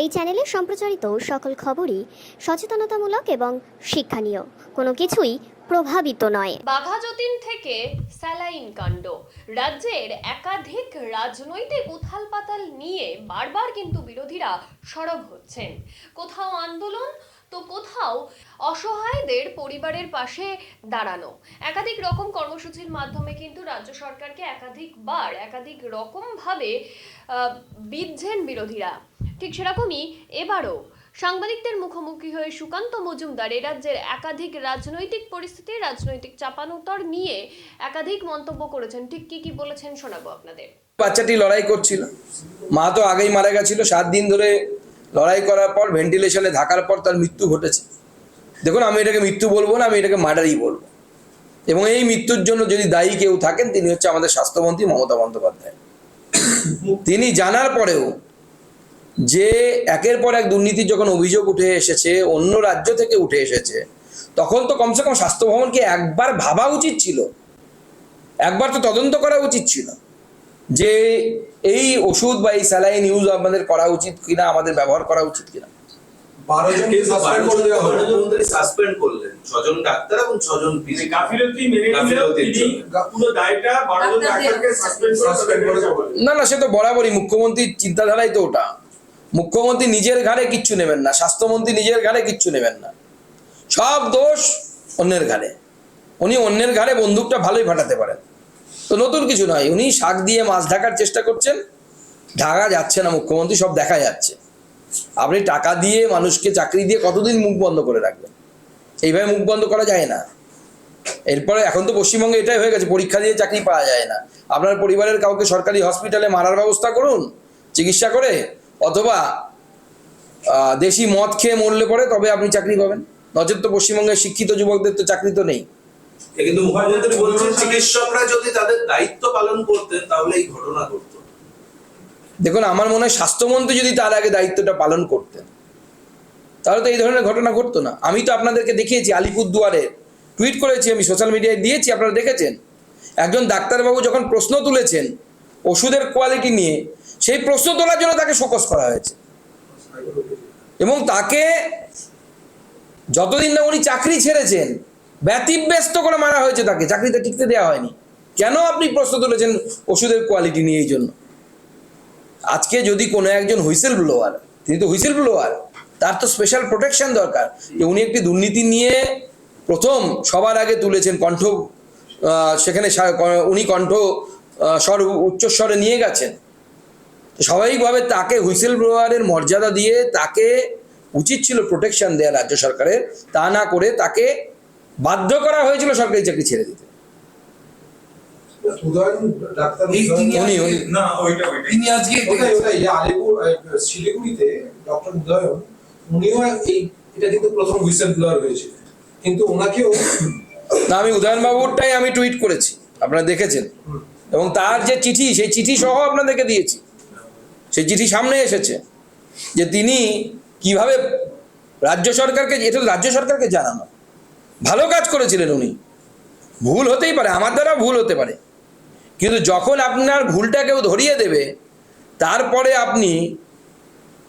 এই চ্যানেলে সম্প্রচারিত সকল খবরই সচেতনতামূলক এবং শিক্ষণীয়। কোনো কিছুই প্রভাবিত নয়। বাঘা যতীন থেকে স্যালাইন কাণ্ড। রাজ্যের একাধিক রাজনৈতিক উথালপাতাল নিয়ে বারবার কিন্তু বিরোধীরা সরব হচ্ছেন। কোথাও আন্দোলন তো কোথাও অসহায়দের পরিবারের পাশে দাঁড়ানো। একাধিক রকম কর্মসূচির মাধ্যমে কিন্তু রাজ্য সরকারকে একাধিকবার একাধিক রকমভাবে বিধছেন বিরোধীরা। ঠিক সেরকমই এবারও সাংবাদিকদের মুখোমুখি হয়ে সুকান্ত মজুমদার এ রাজ্যের একাধিক রাজনৈতিক পরিস্থিতি, রাজনৈতিক চাপানোতর নিয়ে একাধিক মন্তব্য করেছেন। ঠিক কি কি বলেছেন শোনাবো আপনাদের? বাচ্চাটি লড়াই করছিল। মা তো আগেই মারা গেছিল। সাত দিন ধরে লড়াই করার পর ভেন্টিলেশনে থাকার পর তার মৃত্যু ঘটেছে। দেখুন, আমি এটাকে মৃত্যু বলব না, আমি এটাকে মার্ডারই বলব। এবং এই মৃত্যুর জন্য যদি দায়ী কেউ থাকেন, তিনি হচ্ছে আমাদের স্বাস্থ্যমন্ত্রী মমতা বন্দ্যোপাধ্যায়। তিনি জানার পরেও যে একের পর এক দুর্নীতির যখন অভিযোগ উঠে এসেছে, অন্য রাজ্য থেকে উঠে এসেছে, তখন তো কমসে কম স্বাস্থ্য ভবনকে একবার ভাবা উচিত ছিল। একবার তো তদন্ত করা উচিত ছিল। যে এই ওষুধ বা এই স্যালাইন ইউজ আমাদের করা উচিত কিনা আমাদের ব্যবহার করা উচিত কিনা। সাসপেন্ড করলেন। ছজন ডাক্তার এবং ছজন মেনে না না সে তো বরাবরই। মুখ্যমন্ত্রীর চিন্তাধারাই তো ওটা। মুখ্যমন্ত্রী নিজের ঘাড়ে কিচ্ছু নেবেন না। স্বাস্থ্যমন্ত্রী নিজের ঘাড়ে কিচ্ছু নেবেন না। সব দোষ অন্যের ঘাড়ে। উনি অন্যের ঘাড়ে বন্দুকটা ভালোই ফাটাতে পারেন। তো নতুন কিছু নয়। উনি শাক দিয়ে মাছ ঢাকার চেষ্টা করছেন। ঢাকা যাচ্ছে না, মুখ্যমন্ত্রী সব দেখা যাচ্ছে। আপনি টাকা দিয়ে মানুষকে চাকরি দিয়ে কতদিন মুখ বন্ধ করে রাখবেন? এইভাবে মুখ বন্ধ করা যায় না। এরপরে এখন তো পশ্চিমবঙ্গে এটাই হয়ে গেছে, পরীক্ষা দিয়ে চাকরি পাওয়া যায় না। আপনার পরিবারের কাউকে সরকারি হসপিটালে মারার ব্যবস্থা করুন, চিকিৎসা করে, অথবা দেশি মদ খেয়ে মরলে পরে তবে আপনি চাকরি পাবেন। নচেত তো পশ্চিমবঙ্গের শিক্ষিত যুবকদের তো চাকরি তো নেই। কিন্তু মুখ্যমন্ত্রী বলছেন চিকিৎসকরা যদি তাদের দায়িত্ব পালন করতেন তাহলে এই ঘটনা ঘটতো। দেখুন আমার মনে হয় স্বাস্থ্যমন্ত্রী যদি তার আগে দায়িত্বটা পালন করতেন তাহলে তো এই ধরনের ঘটনা ঘটতো না। আমি তো আপনাদেরকে দেখিয়েছি আলিপুরদুয়ারে টুইট করেছি আমি সোশ্যাল মিডিয়ায় দিয়েছি আপনারা দেখেছেন। একজন ডাক্তারবাবু যখন প্রশ্ন তুলেছেন ওষুধের কোয়ালিটি নিয়ে সেই প্রশ্ন তোলার জন্য তাকে শোকস করা হয়েছে। এবং তাকে যতদিন না উনি চাকরি ছেড়েছেন ব্যতিব্যস্ত করে মারা হয়েছে তাকে চাকরিতে টিকতে দেওয়া হয়নি। কেন আপনি প্রশ্ন তুলেছেন ওষুধের কোয়ালিটি নিয়ে এই জন্য? আজকে যদি কোনো একজন হুইসেল ব্লোয়ার তিনি তো হুইসেল ব্লোয়ার তার তো স্পেশাল প্রোটেকশন দরকার যে উনি একটি দুর্নীতি নিয়ে প্রথম সবার আগে তুলেছেন কণ্ঠ সেখানে উনি কণ্ঠ স্বর উচ্চস্বরে নিয়ে গেছেন। স্বাভাবিকভাবে তাকে হুইসেল ব্লোয়ারের মর্যাদা দিয়ে তাকে উচিত ছিল প্রোটেকশন দেওয়া রাজ্য সরকারের, তা না করে তাকে বাধ্য করা হয়েছিল সরকারি চাকরি ছেড়ে দিতে। উদয়ন ডাক্তার এই উদয়ন- তিনি উনি উনি না ওইটা ওইটা। তিনি আজকে ওটাই ওটাই যে আলিপুর আহ, শিলিগুড়িতে ডক্টর উদয়ন উনিও এই এটা কিন্তু প্রথম হুইসেল ব্লোয়ার হয়েছিল কিন্তু ওনাকেও না আমি উদয়নবাবুরটাই আমি টুইট করেছি আপনারা দেখেছেন। এবং তার যে চিঠি সেই চিঠি সহ আপনাদেরকে দিয়েছি। সেই চিঠি সামনে এসেছে যে তিনি কীভাবে রাজ্য সরকারকে এটা রাজ্য সরকারকে জানানো। ভালো কাজ করেছিলেন উনি। ভুল হতেই পারে, আমার দ্বারা ভুল হতে পারে। কিন্তু যখন আপনার ভুলটা কেউ ধরিয়ে দেবে, তারপরে আপনি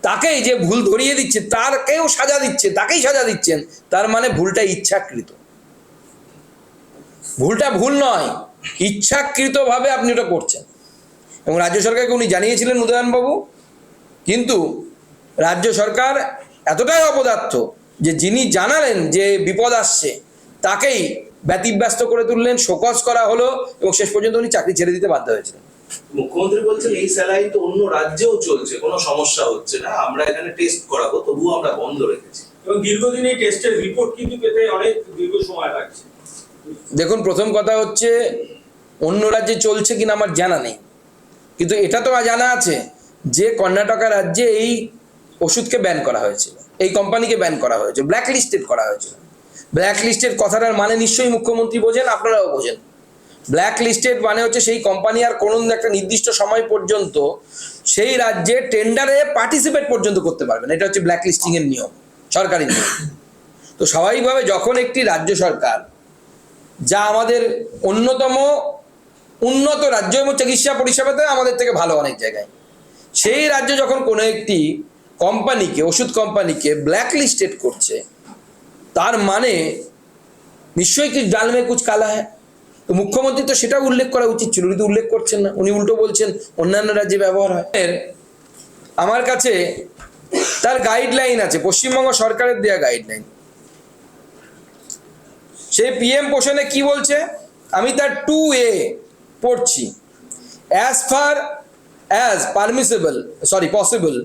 তাকেই যে ভুল ধরিয়ে দিচ্ছে তারকেও সাজা দিচ্ছে, তাকেই সাজা দিচ্ছেন, তার মানে ভুলটা ইচ্ছাকৃত। ভুলটা ভুল নয়, ইচ্ছাকৃতভাবে আপনি ওটা করছেন। এবং রাজ্য সরকারকে উনি জানিয়েছিলেন উদয়নবাবু, কিন্তু রাজ্য সরকার এতটাই অপদার্থ যে যিনি জানালেন যে বিপদ আসছে তাকেই ব্যতিব্যস্ত করে তুললেন শোকজ করা হলো এবং শেষ পর্যন্ত উনি চাকরি ছেড়ে দিতে বাধ্য হয়েছিলেন। মুখ্যমন্ত্রী বলছেন এই স্যালাইন তো অন্য রাজ্যেও চলছে কোনো সমস্যা হচ্ছে না আমরা এখানে টেস্ট করাবো তবুও আমরা বন্ধ রেখেছি। এবং দীর্ঘদিন এই টেস্টের রিপোর্ট কিন্তু পেতে অনেক দীর্ঘ সময় লাগছে। দেখুন প্রথম কথা হচ্ছে অন্য রাজ্যে চলছে কিনা আমার জানা নেই। কিন্তু এটা তো জানা আছে যে কর্ণাটকা রাজ্যে এই ওষুধকে ব্যান করা হয়েছিল এই কোম্পানিকে ব্যান করা হয়েছে ব্ল্যাক লিস্টেড করা হয়েছিল ব্ল্যাক লিস্টেড কথাটার মানে নিশ্চয়ই মুখ্যমন্ত্রী বোঝেন, আপনারাও বোঝেন। ব্ল্যাক লিস্টেড মানে হচ্ছে সেই কোম্পানি আর কোনো একটা নির্দিষ্ট সময় পর্যন্ত সেই রাজ্যে টেন্ডারে পার্টিসিপেট পর্যন্ত করতে পারবেন এটা হচ্ছে ব্ল্যাক লিস্টিং এর নিয়ম, সরকারি নিয়ম। তো স্বাভাবিকভাবে যখন একটি রাজ্য সরকার যা আমাদের অন্যতম উন্নত রাজ্য এবং চিকিৎসা পরিষেবাতে আমাদের থেকে ভালো অনেক জায়গায়, সেই রাজ্য যখন কোনো একটি কোম্পানিকে, ওষুধ কোম্পানিকে ব্ল্যাক লিস্টেড করছে। তার মানে নিশ্চয়ই কি ডাল মে কুচ কালা হ্যাঁ তো মুখ্যমন্ত্রী তো সেটা উল্লেখ করা উচিত ছিল, উনি তো উল্লেখ করছেন না। উনি উল্টো বলছেন অন্যান্য রাজ্যে ব্যবহার হয়। আমার কাছে তার গাইডলাইন আছে, পশ্চিমবঙ্গ সরকারের দেওয়া গাইডলাইন সেই পিএম পোষণে কি বলছে? আমি তার টু এ পড়ছি। As far as permissible sorry possible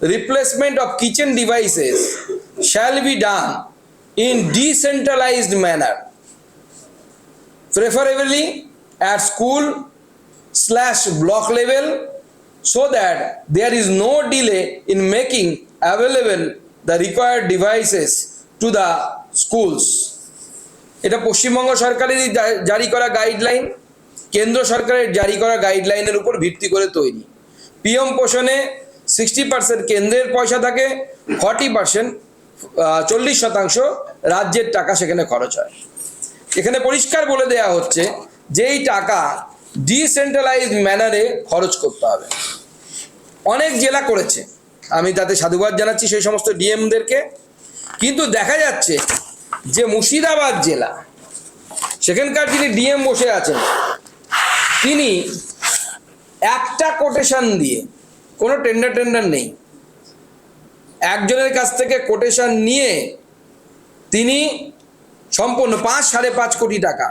replacement of kitchen devices shall be done in decentralised manner preferably at school slash block level so that there is no delay in making available the required devices to the schools এটা পশ্চিমবঙ্গ সরকারেরই জারি করা guideline কেন্দ্র সরকারের জারি করা গাইডলাইনের উপর ভিত্তি করে তৈরি পিএম পোষণে সিক্সটি পার্সেন্ট কেন্দ্রের পয়সা থাকে ফর্টি পার্সেন্ট চল্লিশ শতাংশ রাজ্যের টাকা সেখানে খরচ হয়। এখানে পরিষ্কার বলে দেয়া হচ্ছে যে এই টাকা ডিসেন্ট্রালাইজ ম্যানারে খরচ করতে হবে। অনেক জেলা করেছে, আমি তাতে সাধুবাদ জানাচ্ছি সেই সমস্ত ডিএমদেরকে, কিন্তু দেখা যাচ্ছে যে মুর্শিদাবাদ জেলা, সেখানকার যিনি ডিএম বসে আছেন, তিনি একটা কোটেশন দিয়ে কোনো টেন্ডার টেন্ডার নেই। একজনের কাছ থেকে কোটেশন নিয়ে তিনি সম্পূর্ণ পাঁচ সাড়ে পাঁচ কোটি টাকা।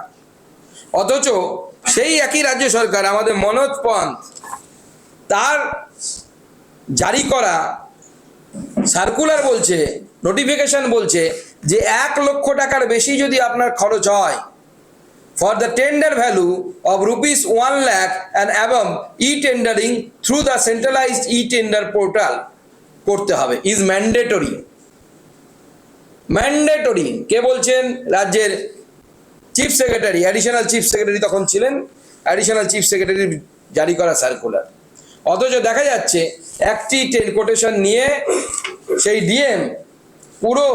অথচ সেই একই রাজ্য সরকার, আমাদের মনোজ পন্থ, তার জারি করা সার্কুলার বলছে নোটিফিকেশন বলছে যে এক লক্ষ টাকার বেশি যদি আপনার খরচ হয় tender value of rupees one lakh and above e tendering through the centralised e tender portal করতে হবে। ইজ ম্যান্ডেটরি ম্যান্ডেটরি কে বলছেন? রাজ্যের chief secretary additional chief secretary তখন ছিলেন। অ্যাডিশনাল চিফ সেক্রেটারি জারি করা সার্কুলার অথচ দেখা যাচ্ছে, একটি কোটেশন নিয়ে সেই ডিএম পুরো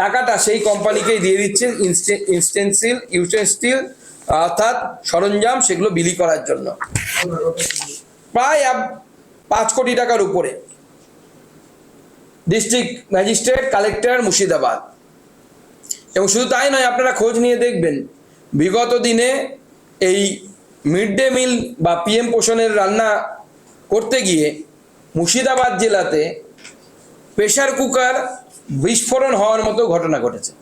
টাকাটা সেই কোম্পানিকেই দিয়ে দিচ্ছে ইনস্টেন্সিল ইউটেন্সিল অর্থাৎ সরঞ্জাম সেগুলো বিলি করার জন্য। প্রায় পাঁচ কোটি টাকার উপরে। District magistrate collector Murshidabad. এবং শুধু তাই নয়, আপনারা খোঁজ নিয়ে দেখবেন, বিগত দিনে এই মিড ডে মিল বা পিএম পোষণের রান্না করতে গিয়ে মুর্শিদাবাদ জেলাতে প্রেশার কুকার বিস্ফোরণ হওয়ার মতো ঘটনা ঘটেছে।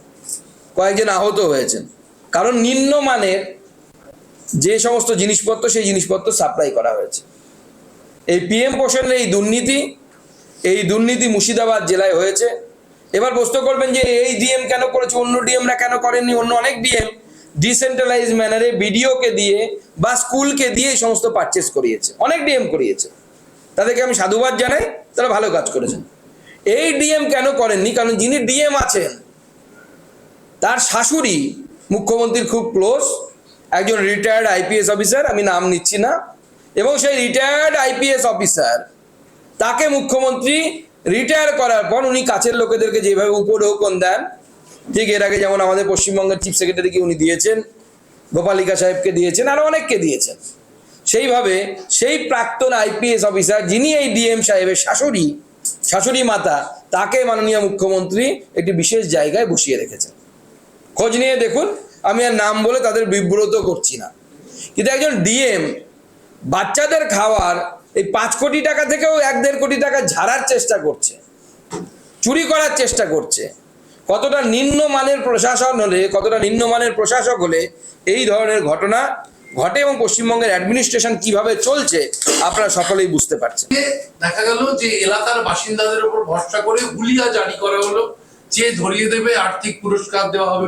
কয়েকজন আহত হয়েছেন। কারণ নিম্নমানের যে সমস্ত জিনিসপত্র, সেই জিনিসপত্র সাপ্লাই করা হয়েছে। এই পিএম পোষণের এই দুর্নীতি এই দুর্নীতি মুর্শিদাবাদ জেলায় হয়েছে। এবার প্রশ্ন করবেন যে, এই ডিএম কেন করেছে? অন্য ডিএমরা কেন করেননি? অন্য অনেক ডিএম ডিসেন্ট্রালাইজ ম্যানারে বিডিওকে দিয়ে বা স্কুলকে দিয়ে এই সমস্ত পারচেস করিয়েছে। অনেক ডিএম করিয়েছে। তাদেরকে আমি সাধুবাদ জানাই। তারা ভালো কাজ করেছেন। এই ডিএম কেন করেননি? কারণ যিনি ডিএম আছেন, তার শাশুড়ি মুখ্যমন্ত্রীর খুব ক্লোজ একজন রিটায়ার্ড আইপিএস অফিসার আমি নাম নিচ্ছি না, এবং সেই রিটায়ার্ড আইপিএস অফিসার তাকে মুখ্যমন্ত্রী রিটায়ার করার পর উনি কাছের লোকেদেরকে যেভাবে উপঢৌকন দেন, ঠিক এর আগে যেমন আমাদের পশ্চিমবঙ্গের চিফ সেক্রেটারিকে উনি দিয়েছেন, গোপালিকা সাহেবকে দিয়েছেন, আরও অনেককে দিয়েছেন। সেইভাবে সেই প্রাক্তন আইপিএস অফিসার যিনি এই ডিএম সাহেবের শাশুড়ি শাশুড়ি মাতা তাকে মাননীয় মুখ্যমন্ত্রী একটি বিশেষ জায়গায় বসিয়ে রেখেছেন। খোঁজ নিয়ে দেখুন, আমি আর নাম বলে তাদের বিব্রত করছি না। কিন্তু একজন ডিএম, বাচ্চাদের খাওয়ার এই পাঁচ কোটি টাকা থেকেও এক দেড় কোটি টাকা ঝাড়ার চেষ্টা করছে, চুরি করার চেষ্টা করছে। কতটা নিম্নমানের প্রশাসন হলে, কতটা নিম্নমানের প্রশাসক হলে এই ধরনের ঘটনা ঘটে এবং পশ্চিমবঙ্গের অ্যাডমিনিস্ট্রেশন কীভাবে চলছে আপনারা সকলেই বুঝতে পারছেন। দেখা গেল যে এলাকার বাসিন্দাদের উপর ভরসা করে হুলিয়া জারি করা হলো যে ধরিয়ে দেবে আর্থিক পুরস্কার দেওয়া হবে।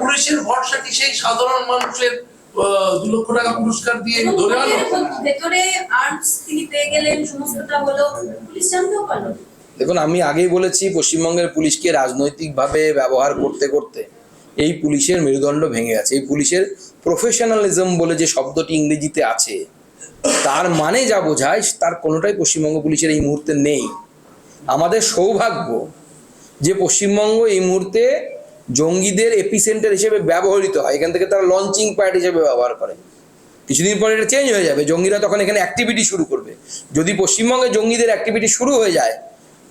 পুলিশের ভরসা কি সেই সাধারণ মানুষের আহ, দু লক্ষ টাকা পুরস্কার দিয়ে ধরে আনো? ভেতরে আর্মস তিনি পেয়ে গেলেন সমস্তটা হলো পুলিশ জানতেও পারল। দেখুন আমি আগেই বলেছি পশ্চিমবঙ্গের পুলিশকে রাজনৈতিকভাবে ব্যবহার করতে করতে এই পুলিশের মেরুদণ্ড ভেঙে গেছে এই পুলিশের প্রফেশনালিজম বলে যে শব্দটি ইংরেজিতে আছে, তার মানে যা বোঝায়, তার কোনোটাই পশ্চিমবঙ্গ পুলিশের এই মুহূর্তে নেই। আমাদের সৌভাগ্য যে পশ্চিমবঙ্গ এই মুহূর্তে জঙ্গিদের এপিসেন্টার হিসেবে ব্যবহৃত হয়। এখান থেকে তারা লঞ্চিং প্যাড হিসেবে ব্যবহার করে। কিছুদিন পরে এটা চেঞ্জ হয়ে যাবে। জঙ্গিরা তখন এখানে অ্যাক্টিভিটি শুরু করবে। যদি পশ্চিমবঙ্গে জঙ্গিদের অ্যাক্টিভিটি শুরু হয়ে যায়,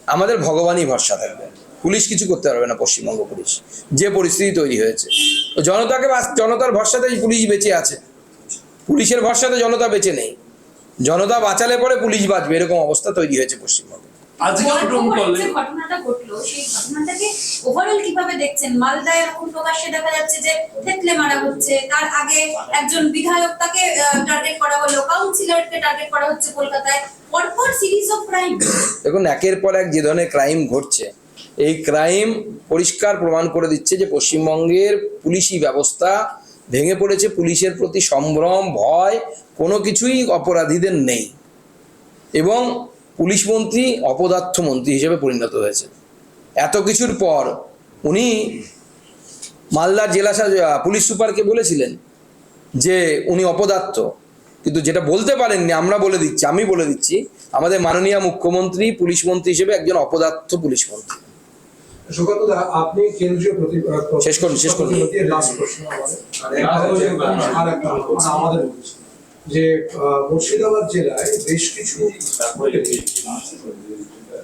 আমাদের ভগবানই ভরসা থাকবে। পুলিশ কিছু করতে পারবে না পশ্চিমবঙ্গ পুলিশ। যে পরিস্থিতি তৈরি হয়েছে। তো জনতাকে জনতার ভরসাতেই পুলিশ বেঁচে আছে। পুলিশের ভরসাতে জনতা বেঁচে নেই। জনতা বাঁচালে পরে পুলিশ বাঁচবে এরকম অবস্থা তৈরি হয়েছে পশ্চিমবঙ্গে। আজকে বর্ধমানে ডোমকলে যে ঘটনাটা ঘটলো সেই ঘটনাটাকে ওভারঅল কীভাবে দেখছেন? মালদায় এরকম প্রকাশ্যে দেখা যাচ্ছে যে থেতলে মারা হচ্ছে। তার আগে একজন বিধায়ক তাকে টার্গেট করা হলো কাউন্সিলরকে টার্গেট করা হচ্ছে কলকাতায়। পরপর সিরিজ অফ ক্রাইম দেখুন একের পর এক যে ধরনের ক্রাইম ঘটছে এই ক্রাইম পরিষ্কার প্রমাণ করে দিচ্ছে যে পশ্চিমবঙ্গের পুলিশি ব্যবস্থা ভেঙে পড়েছে, পুলিশের প্রতি সম্ভ্রম, ভয়, কোনো কিছুই অপরাধীদের নেই। এবং পুলিশ মন্ত্রী অপদার্থ মন্ত্রী হিসেবে পরিণত হয়েছে। এত কিছুর পর উনি মালদার জেলা পুলিশ সুপারকে বলেছিলেন যে উনি অপদার্থ। কিন্তু যেটা বলতে পারেননি, আমরা বলে দিচ্ছি, আমি বলে দিচ্ছি, আমাদের মাননীয় মুখ্যমন্ত্রী, পুলিশ মন্ত্রী হিসেবে একজন অপদার্থ পুলিশ মন্ত্রী। সুকান্ত আপনি কেন্দ্রীয় প্রতি শেষ করুন, শেষ করুন। লাস্ট প্রশ্ন আর একটা যে, মানে আমাদের মুর্শিদাবাদ জেলায় বেশ কিছু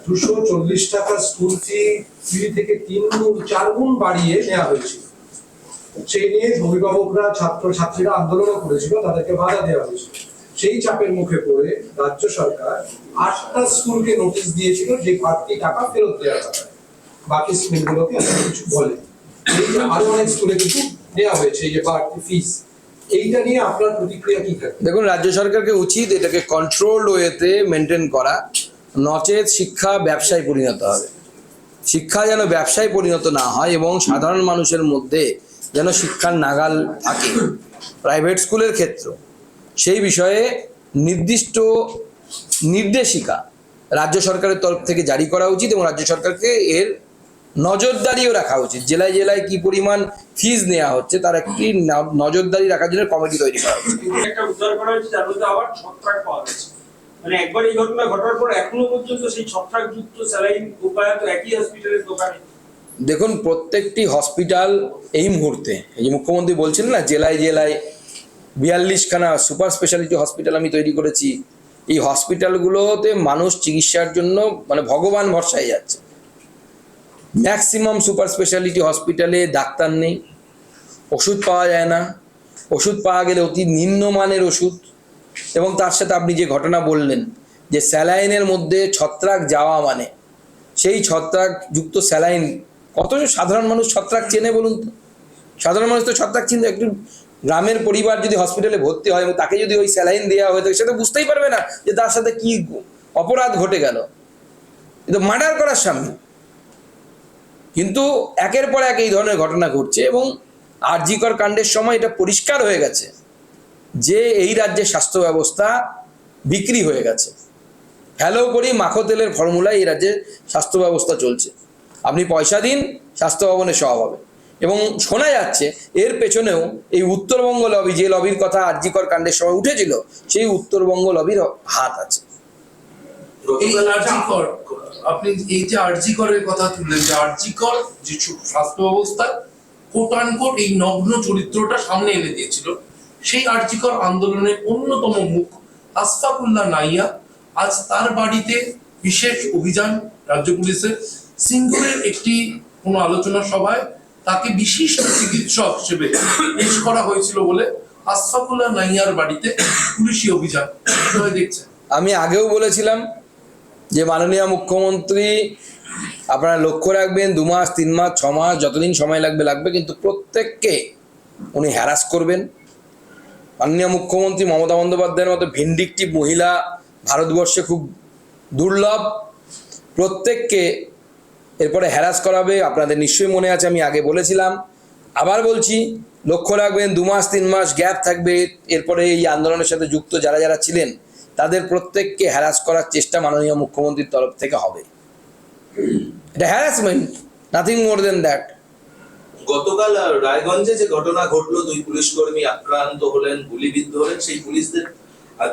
দুশো চল্লিশ টাকা স্কুল ফি ফি থেকে তিন গুণ চার গুণ বাড়িয়ে নেওয়া হয়েছিল। সেই নিয়ে অভিভাবকরা ছাত্র ছাত্রীরা আন্দোলনও করেছিল তাদেরকে বাধা দেওয়া হয়েছিল। সেই চাপের মুখে পড়ে রাজ্য সরকার আটটা স্কুলকে নোটিশ দিয়েছিল যে বাড়তি টাকা ফেরত দেওয়া হবে বাকি স্কুলগুলোকে এত কিছু বলে। এই যে আরও অনেক স্কুলে কিন্তু নেওয়া হয়েছে, এই যে বাড়তি ফিস এইটা নিয়ে আপনার প্রতিক্রিয়া কি থাকবে দেখুন, রাজ্য সরকারকে উচিত এটাকে কন্ট্রোলড ওয়েতে মেনটেন করা। নচেত শিক্ষা ব্যবসায় পরিণত হবে। শিক্ষা যেন ব্যবসায় পরিণত না হয় এবং সাধারণ মানুষের মধ্যে যেন শিক্ষার নাগাল থাকে। প্রাইভেট স্কুলের ক্ষেত্র। সেই বিষয়ে নির্দিষ্ট নির্দেশিকা রাজ্য সরকারের তরফ থেকে জারি করা উচিত এবং রাজ্য সরকারকে এর নজরদারিও রাখা উচিত। জেলায় জেলায় কি পরিমাণ ফিজ নেওয়া হচ্ছে তার একটি নজরদারি রাখার জন্য কমিটি তৈরি করা উচিত একটা উদ্ধার করা হয়েছে যার মধ্যে আবার ছত্রাক পাওয়া গেছে। মানে একবার এই ঘটনা ঘটার পর এখনও পর্যন্ত সেই ছত্রাক স্যালাইন উপায়ত একই হসপিটালের দোকানে। দেখুন প্রত্যেকটি হসপিটাল এই মুহূর্তে এই যে মুখ্যমন্ত্রী বলছেন না জেলায় জেলায় বিয়াল্লিশখানা সুপার স্পেশালিটি হসপিটাল আমি তৈরি করেছি। এই হসপিটালগুলোতে মানুষ চিকিৎসার জন্য মানে ভগবান ভরসায় যাচ্ছে। ম্যাক্সিমাম সুপার স্পেশালিটি হসপিটালে ডাক্তার নেই। ওষুধ পাওয়া যায় না। ওষুধ পাওয়া গেলে অতি নিম্নমানের ওষুধ। এবং তার সাথে আপনি যে ঘটনা বললেন, যে স্যালাইনের মধ্যে ছত্রাক যাওয়া মানে সেই ছত্রাক যুক্ত স্যালাইন কত সাধারণ মানুষ ছত্রাক চেনে বলুন তো? সাধারণ মানুষ তো ছত্রাক চিনতে, একটু গ্রামের পরিবার যদি হসপিটালে ভর্তি হয় এবং তাকে যদি ওই স্যালাইন দেওয়া হয়ে থাকে সেটা বুঝতেই পারবে না যে তার সাথে কি অপরাধ ঘটে গেল। কিন্তু মার্ডার করার সামনে। কিন্তু একের পর এক এই ধরনের ঘটনা ঘটছে এবং আরজিকর কাণ্ডের সময় এটা পরিষ্কার হয়ে গেছে যে এই রাজ্যের স্বাস্থ্য ব্যবস্থা বিক্রি হয়ে গেছে। হ্যালো করি, মাখো তেলের ফর্মুলায় এই রাজ্যে স্বাস্থ্য ব্যবস্থা চলছে। আপনি পয়সা দিন, স্বাস্থ্য ভবনে সব হবে। এবং শোনা যাচ্ছে এর পেছনেও এই উত্তরবঙ্গ লবি যে লবির কথা আরজিকর কাণ্ডের সময় উঠেছিল, সেই উত্তরবঙ্গ লবির হাত আছে এই গতকাল আরজি কর আপনি এই যে আরজিকরের কথা তুললেন যে আরজিকর যে স্বাস্থ্য ব্যবস্থা কোটানকোট এই নগ্ন চরিত্রটা সামনে এনে দিয়েছিল সেই আরজি কর আন্দোলনের অন্যতম মুখ আশফাকুল্লাহ নাইয়া আজ তার বাড়িতে বিশেষ অভিযান রাজ্য পুলিশের সিঙ্গুরের একটি কোনো আলোচনা সভায় তাকে বিশিষ্ট চিকিৎসক হিসেবে পেশ করা হয়েছিল বলে আশফাকুল্লাহ নাইয়ার বাড়িতে পুলিশি অভিযান। দেখছেন আমি আগেও বলেছিলাম যে মাননীয় মুখ্যমন্ত্রী, আপনারা লক্ষ্য রাখবেন, দু মাস, তিন মাস, ছ মাস, যতদিন সময় লাগবে লাগবে, কিন্তু প্রত্যেককে উনি হ্যারাস করবেন। মাননীয় মুখ্যমন্ত্রী মমতা বন্দ্যোপাধ্যায়ের মতো ভিন্ডিকটিভ মহিলা ভারতবর্ষে খুব দুর্লভ। প্রত্যেককে এরপরে হ্যারাস করাবে, আপনাদের নিশ্চয়ই মনে আছে, আমি আগে বলেছিলাম। আবার বলছি, লক্ষ্য রাখবেন, দু মাস, তিন মাস গ্যাপ থাকবে। এরপরে এই আন্দোলনের সাথে যুক্ত যারা যারা ছিলেন তাদের প্রত্যেককে হ্যারাস করার চেষ্টা মাননীয় মুখ্যমন্ত্রীর তরফ থেকে হবে। এটা harassment nothing more than that গতকাল রায়গঞ্জে যে ঘটনা ঘটলো, দুই পুলিশ কর্মী আক্রান্ত হলেন, গুলিবিদ্ধ হলেন, সেই পুলিশদের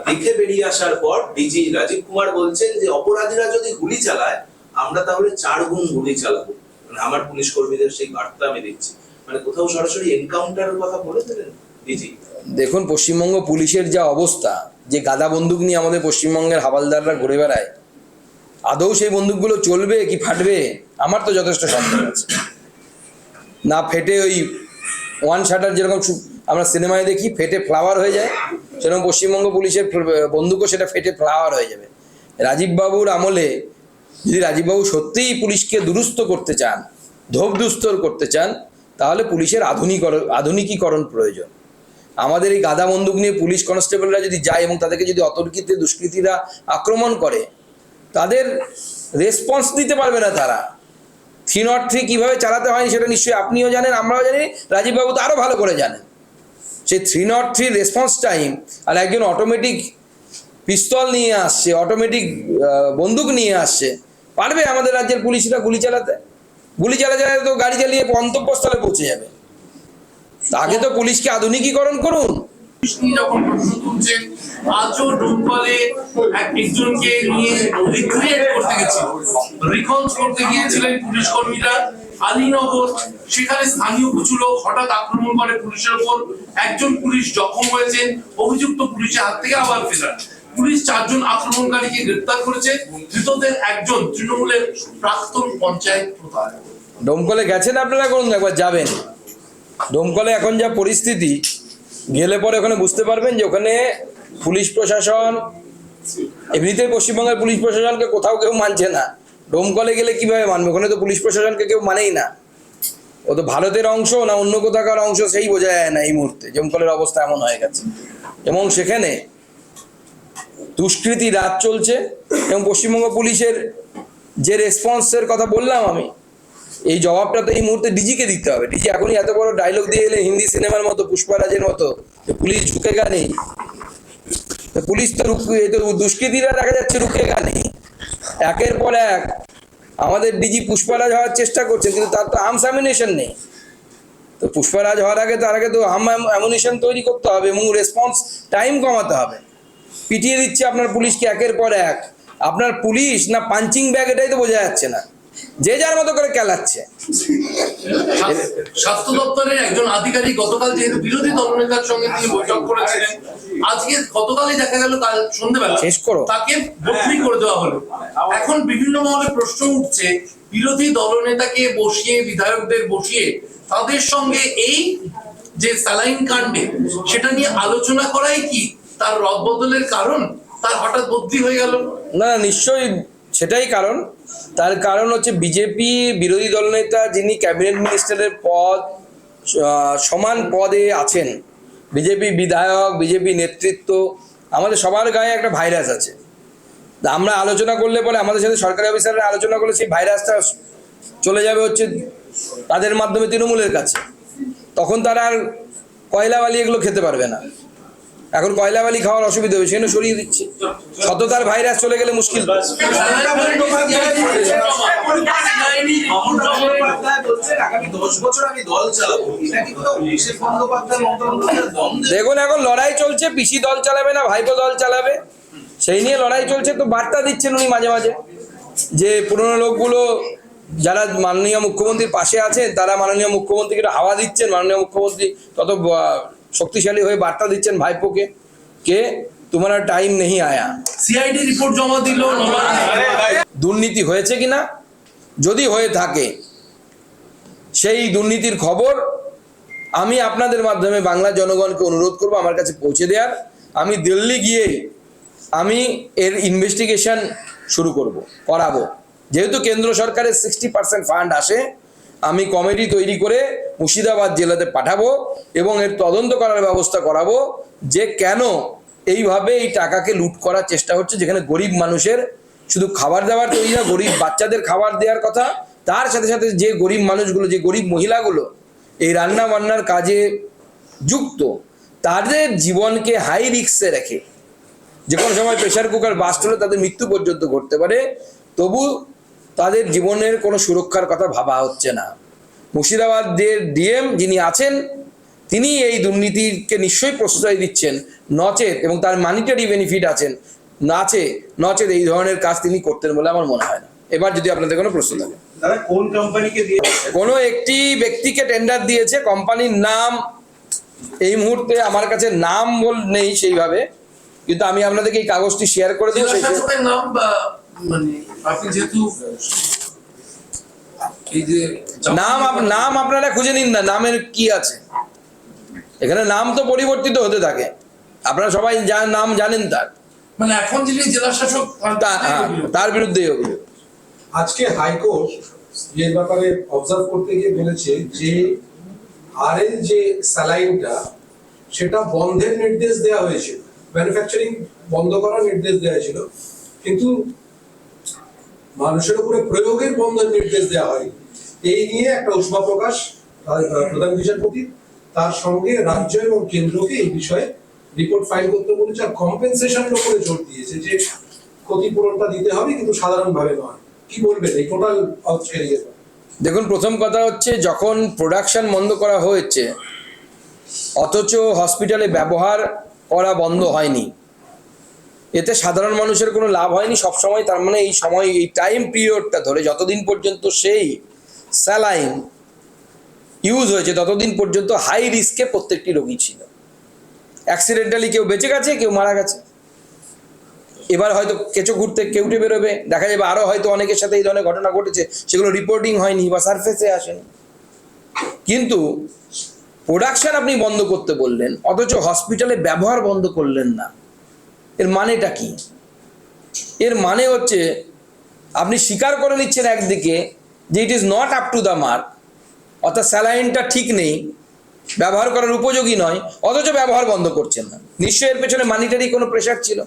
দেখে বেরিয়ে আসার পর ডিজি রাজীব কুমার বলছেন যে, অপরাধীরা যদি গুলি চালায়, আমরা তাহলে চার গুণ গুলি চালাবো। মানে আমার পুলিশ কর্মীদের সেই বার্তা আমি দিচ্ছি। মানে কোথাও সরাসরি এনকাউন্টারের কথা বলে দিলেন ডিজি? দেখুন, পশ্চিমবঙ্গ পুলিশের যা অবস্থা, যে গাদা বন্দুক নিয়ে আমাদের পশ্চিমবঙ্গের হাবালদাররা ঘুরে বেড়ায়, আদৌ সেই বন্দুকগুলো চলবে কি ফাটবে? আমার তো যথেষ্ট সন্দেহ আছে। না ফেটে ওই ওয়ান শাটার যেরকম আমরা সিনেমায় দেখি, ফেটে ফ্লাওয়ার হয়ে যায়, সেরকম পশ্চিমবঙ্গ পুলিশের বন্দুকও সেটা ফেটে ফ্লাওয়ার হয়ে যাবে। রাজীববাবুর আমলে যদি রাজীববাবু সত্যিই পুলিশকে দুরুস্ত করতে চান, ধোপ দুস্তর করতে চান, তাহলে পুলিশের আধুনিকরণ আধুনিকীকরণ প্রয়োজন। আমাদের এই গাদা বন্দুক নিয়ে পুলিশ কনস্টেবলরা যদি যায় এবং তাদেরকে যদি অতর্কিত দুষ্কৃতীরা আক্রমণ করে, তাদের রেসপন্স দিতে পারবে না তারা। থ্রি নট থ্রি কীভাবে চালাতে হয়নি সেটা নিশ্চয়ই আপনিও জানেন, আমরাও জানি, রাজীববাবু তো আরও ভালো করে জানেন। সেই three not three response time আর একজন অটোমেটিক পিস্তল নিয়ে আসছে অটোমেটিক বন্দুক নিয়ে আসছে। পারবে আমাদের রাজ্যের পুলিশরা গুলি চালাতে? গুলি চালাতে চালাতে তো গাড়ি চালিয়ে গন্তব্যস্থলে পৌঁছে যাবে। আগে তো পুলিশকে আধুনিকীকরণ করুন। যখন প্রশ্ন তুলছেন আজও ডোমকলে একজনকে নিয়ে রিক্রিয়েট করতে গেছিল রিকনস করতে গিয়েছিলেন পুলিশ কর্মীরা আলীনগর সেখানে স্থানীয় কিছু লোক হঠাৎ আক্রমণ করে পুলিশের একজন পুলিশ জখম হয়েছেন অভিযুক্ত পুলিশের হাত থেকে আবার ফেরান পুলিশ চারজন আক্রমণকারীকে গ্রেপ্তার করেছে ধৃতদের একজন তৃণমূলের প্রাক্তন পঞ্চায়েত প্রধান। ডোমকলে গেছেন আপনারা কোন একবার যাবেন। ডোমকলে এখন যা পরিস্থিতি, গেলে পরে ওখানে বুঝতে পারবেন যে ওখানে পুলিশ প্রশাসন, এমনিতেই পশ্চিমবঙ্গের পুলিশ প্রশাসনকে কোথাও কেউ মানছে না। ডোমকলে গেলে কীভাবে মানবে? ওখানে তো পুলিশ প্রশাসনকে কেউ মানেই না। ও তো ভারতের অংশ না অন্য কোথাকার অংশ সেই বোঝা যায় না এই মুহূর্তে। ডোমকলের অবস্থা এমন হয়ে গেছে। এবং সেখানে দুষ্কৃতি রাত চলছে এবং পশ্চিমবঙ্গ পুলিশের যে রেসপন্সের কথা বললাম আমি এই জবাবটা তো এই মুহূর্তে ডিজিকে দিতে হবে। ডিজি এখনই এত বড় ডায়লগ দিয়ে এলে হিন্দি সিনেমার মতো, পুষ্পারাজের মতো পুলিশ ঝুঁকেগা নেই। পুলিশ তো তো দুষ্কৃতীরা দেখা যাচ্ছে রুকেগা নেই। একের পর এক আমাদের ডিজি পুষ্পারাজ হওয়ার চেষ্টা করছে, কিন্তু তার তো আর্মস অ্যামিনেশন নেই। তো পুষ্পারাজ হওয়ার আগে তার আগে তো আর্ম অ্যামিনেশন তৈরি করতে হবে এবং রেসপন্স টাইম কমাতে হবে। পিটিয়ে দিচ্ছে আপনার পুলিশকে একের পর এক। আপনার পুলিশ না পাঞ্চিং ব্যাগ এটাই তো বোঝা যাচ্ছে না। যে যার মতো করে খেলাচ্ছে স্বাস্থ্য- দপ্তরের একজন আধিকারিক গতকাল যেহেতু বিরোধী দলনেতার সঙ্গে তিনি বৈঠক করেছিলেন আজকে গতকালই দেখা গেল কাল সন্ধ্যেবেলা শেষ করো। তাকে বদলি করে দেওয়া হলো। এখন বিভিন্ন মহলে প্রশ্ন উঠছে বিরোধী দলনেতাকে বসিয়ে বিধায়কদের বসিয়ে তাদের সঙ্গে এই যে স্যালাইন কাণ্ডে সেটা নিয়ে আলোচনা করাই কি তার রদবদলের কারণ? তার হঠাৎ বদলি হয়ে গেল? না, নিশ্চয়ই সেটাই কারণ। তার কারণ হচ্ছে বিজেপি বিরোধী দলনেতা যিনি ক্যাবিনেট মিনিস্টারের পদ সমান পদে আছেন, বিজেপি বিধায়ক, বিজেপি নেতৃত্ব, আমাদের সবার গায়ে একটা ভাইরাস আছে। আমরা আলোচনা করলে পরে আমাদের সাথে সরকারি অফিসাররা আলোচনা করলে সেই ভাইরাসটা চলে যাবে হচ্ছে তাদের মাধ্যমে তৃণমূলের কাছে। তখন তারা আর কয়লা বালি এগুলো খেতে পারবে না। এখন কয়লা বালি খাওয়ার অসুবিধা হবে, সেজন্য সরিয়ে দিচ্ছে। সততার ভাইরাস চলে গেলে মুশকিল। দেখুন এখন লড়াই চলছে, পিসি দল চালাবে না, ভাইপো দল চালাবে। সেই নিয়ে লড়াই চলছে, তো বার্তা দিচ্ছেন উনি মাঝে মাঝে, যে পুরনো লোকগুলো যারা মাননীয় মুখ্যমন্ত্রীর পাশে আছেন, তারা মাননীয় মুখ্যমন্ত্রীকে হাওয়া দিচ্ছেন, মাননীয় মুখ্যমন্ত্রী তত শক্তিশালী হয়ে বার্তা দিচ্ছেন ভাইপোকে কে? তোমার টাইম নেই আয়া। সিআইডি রিপোর্ট জমা দিল দুর্নীতি হয়েছে কিনা? যদি হয়ে থাকে সেই দুর্নীতির খবর আমি আপনাদের মাধ্যমে বাংলা জনগণকে অনুরোধ করব আমার কাছে পৌঁছে দেওয়ার। আমি দিল্লি গিয়ে আমি এর ইনভেস্টিগেশন শুরু করব করাবো। যেহেতু কেন্দ্র সরকারের সিক্সটি পার্সেন্ট ফান্ড আসে আমি কমিটি তৈরি করে মুর্শিদাবাদ জেলাতে পাঠাবো এবং এর তদন্ত করার ব্যবস্থা করাবো যে কেন এইভাবে এই টাকাকে লুট করার চেষ্টা হচ্ছে, যেখানে গরিব মানুষের শুধু খাবার দাবার তৈরি না, গরিব বাচ্চাদের খাবার দেওয়ার কথা। তার সাথে সাথে যে গরিব মানুষগুলো, যে গরিব মহিলাগুলো এই রান্না বান্নার কাজে যুক্ত, তাদের জীবনকে হাই রিক্সে রেখে যে কোনো সময় প্রেশার কুকার বাস্ট হলে তাদের মৃত্যু পর্যন্ত ঘটতে পারে। তবু তাদের জীবনের কোনো সুরক্ষার কথা ভাবা হচ্ছে না। মুর্শিদাবাদের ডিএম যিনি আছেন তিনি এই দুর্নীতিকে নিশ্চয়ই প্রশ্রয় দিচ্ছেন। নচেত এবং তার মানিটারি বেনিফিট আছেন। নাচে নচেত এই ধরনের কাজ তিনি করতেন বলে আমার মনে হয় না। এবার যদি আপনাদের কোনো প্রশ্ন থাকে। দাদা কোন কোম্পানিকে দিয়ে কোনো একটি ব্যক্তিকে টেন্ডার দিয়েছে কোম্পানির নাম এই মুহূর্তে আমার কাছে নাম বল নেই সেইভাবে। কিন্তু আমি আপনাদেরকে এই কাগজটি শেয়ার করে দেবো মানে আপনি যেহেতু এই যে নাম নাম আপনারা খুঁজে নিন না নামের কি আছে? এখানে নাম তো পরিবর্তিত হতে থাকে। আপনারা সবাই যা নাম জানেন তার। মানে এখন যিনি জেলা শাসক হ্যাঁ, তার বিরুদ্ধেই অভিযোগ। আজকে হাইকোর্ট এর ব্যাপারে অবজার্ভ করতে গিয়ে বলেছে যে আর যে স্যালাইনটা সেটা বন্ধের নির্দেশ দেওয়া হয়েছিল। ম্যানুফ্যাকচারিং বন্ধ করার নির্দেশ দেওয়া হয়েছিল। কিন্তু মানুষের উপরে প্রয়োগের বন্ধের নির্দেশ দেওয়া হয়। এই নিয়ে একটা উষ্মা প্রকাশ প্রধান বিচারপতি, তার সঙ্গে রাজ্য এবং কেন্দ্রকে এই বিষয়ে রিপোর্ট ফাইল করতে বলেছে আর কম্পেনসেশনের উপরে জোর দিয়েছে যে ক্ষতিপূরণটা দিতে হবে কিন্তু সাধারণভাবে নয়। কি বলবেন? এই টোটাল দেখুন, প্রথম কথা হচ্ছে যখন প্রোডাকশন বন্ধ করা হয়েছে, অথচ হসপিটালে ব্যবহার করা বন্ধ হয়নি। এতে সাধারণ মানুষের কোনো লাভ হয়নি। সব সময় তার মানে এই সময়, এই টাইম পিরিয়ডটা ধরে যতদিন পর্যন্ত সেই স্যালাইন ইউজ হয়েছে, ততদিন পর্যন্ত হাই রিস্কে প্রত্যেকটি রোগী ছিল। অ্যাক্সিডেন্টালি কেউ বেঁচে গেছে, কেউ মারা গেছে। এবার হয়তো কেঁচো ঘুরতে কেউটে বেরোবে। দেখা যাবে আরও হয়তো অনেকের সাথে এই ধরনের ঘটনা ঘটেছে, সেগুলো রিপোর্টিং হয়নি বা সারফেসে আসেনি। কিন্তু প্রোডাকশন আপনি বন্ধ করতে বললেন, অথচ হসপিটালে ব্যবহার বন্ধ করলেন না। এর মানেটা কি? এর মানে হচ্ছে, আপনি স্বীকার করে নিচ্ছেন একদিকে যে it is not up to the mark অর্থাৎ স্যালাইনটা ঠিক নেই, ব্যবহার করার উপযোগী নয়, অথচ ব্যবহার বন্ধ করছেন না। নিশ্চয়ই এর পেছনে মানিটারি কোনো প্রেশার ছিল।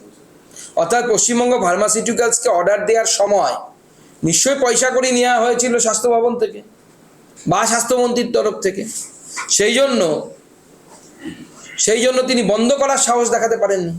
অর্থাৎ পশ্চিমবঙ্গ ফার্মাসিউটিক্যালসকে অর্ডার দেওয়ার সময় নিশ্চয়ই পয়সা করে নেওয়া হয়েছিল স্বাস্থ্য ভবন থেকে, বা স্বাস্থ্যমন্ত্রীর তরফ থেকে। সেই জন্য সেই জন্য তিনি বন্ধ করার সাহস দেখাতে পারেননি।